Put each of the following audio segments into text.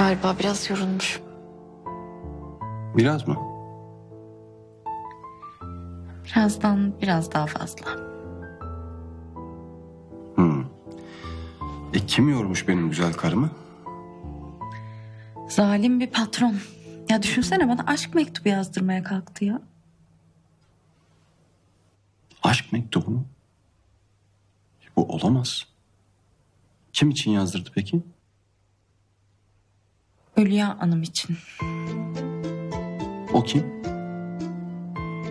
Galiba biraz yorulmuş. Biraz mı? Birazdan biraz daha fazla. Hmm. E kim yormuş benim güzel karımı? Zalim bir patron. Ya düşünsene bana aşk mektubu yazdırmaya kalktı ya. Aşk mektubu mu? Bu olamaz. Kim için yazdırdı peki? Hülya Hanım için. O kim?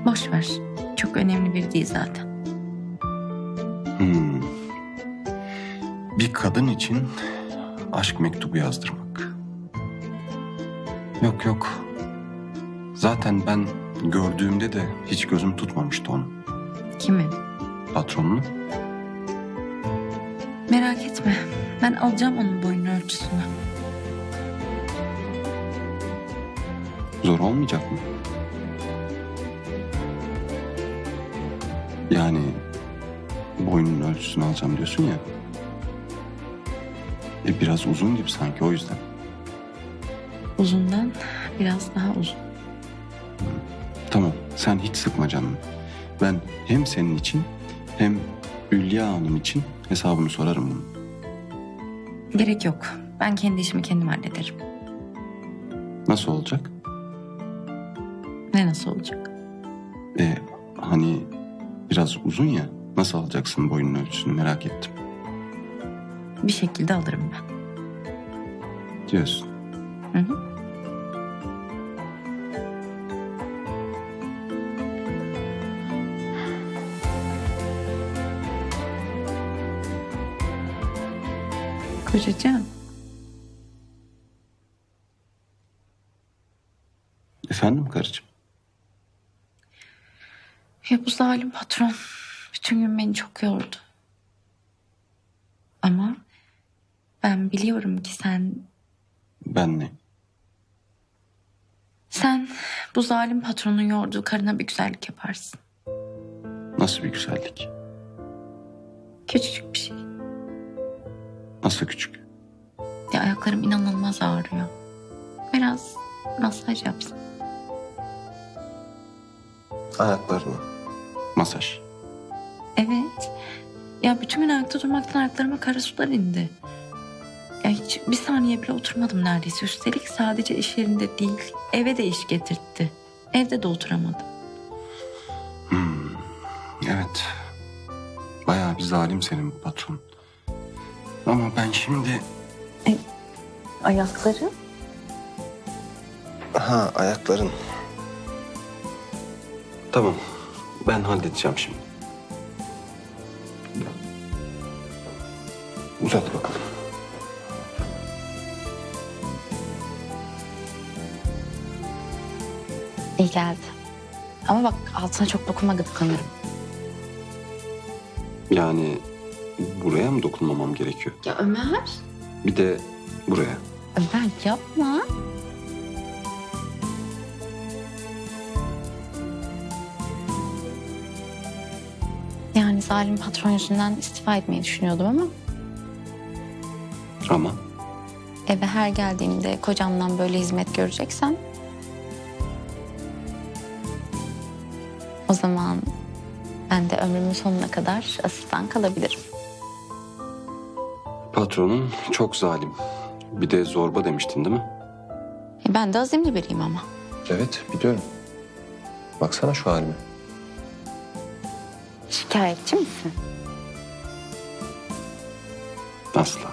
Boş ver. Çok önemli biri değil zaten. Hmm. Bir kadın için aşk mektubu yazdırmak. Yok yok. Zaten ben gördüğümde de hiç gözüm tutmamıştı onu. Kimi? Patronunu. Merak etme. Ben alacağım onun boyun ölçüsünü. Zor olmayacak mı? Yani boynunun ölçüsünü alacağım diyorsun ya. E biraz uzun gibi sanki o yüzden. Uzundan biraz daha uzun. Tamam sen hiç sıkma canını. Ben hem senin için hem Hülya Hanım için hesabını sorarım bunun. Gerek yok. Ben kendi işimi kendim hallederim. Nasıl olacak? Ne nasıl olacak? E hani biraz uzun ya. Nasıl alacaksın boyunun ölçüsünü merak ettim. Bir şekilde alırım ben. Diyorsun. Hı hı. Kocacığım. Efendim karıcığım? Ya bu zalim patron bütün gün beni çok yordu. Ama ben biliyorum ki sen Ben ne? sen bu zalim patronun yorduğu karına bir güzellik yaparsın. Nasıl bir güzellik? Küçücük bir şey. Nasıl küçük? Ya ayaklarım inanılmaz ağrıyor. Biraz masaj yapsın. Ayaklarını. Masaj. Evet. Ya bütün gün ayakta durmaktan ayaklarıma kara sular indi. Ya hiç bir saniye bile oturmadım neredeyse. Üstelik sadece iş yerinde değil, eve de iş getirtti. Evde de oturamadım. Hmm, evet. Bayağı bir zalim senin bu patron. Ama ben şimdi... Ayakları? Ha ayakların. Tamam. Ben halledeceğim şimdi. Uzat bakalım. İyi geldi. Ama bak altına çok dokunma gıdıklanırım. Yani buraya mı dokunmamam gerekiyor? Ya Ömer. Bir de buraya. Ömer yapma. Yani zalim patron yüzünden istifa etmeyi düşünüyordum ama Ama eve her geldiğimde kocamdan böyle hizmet göreceksem o zaman ben de ömrümün sonuna kadar asistan kalabilirim. patronun çok zalim. Bir de zorba demiştin değil mi? E ben de azimli biriyim ama. Evet biliyorum. Baksana şu halime. Şikayetçi misin? Asla.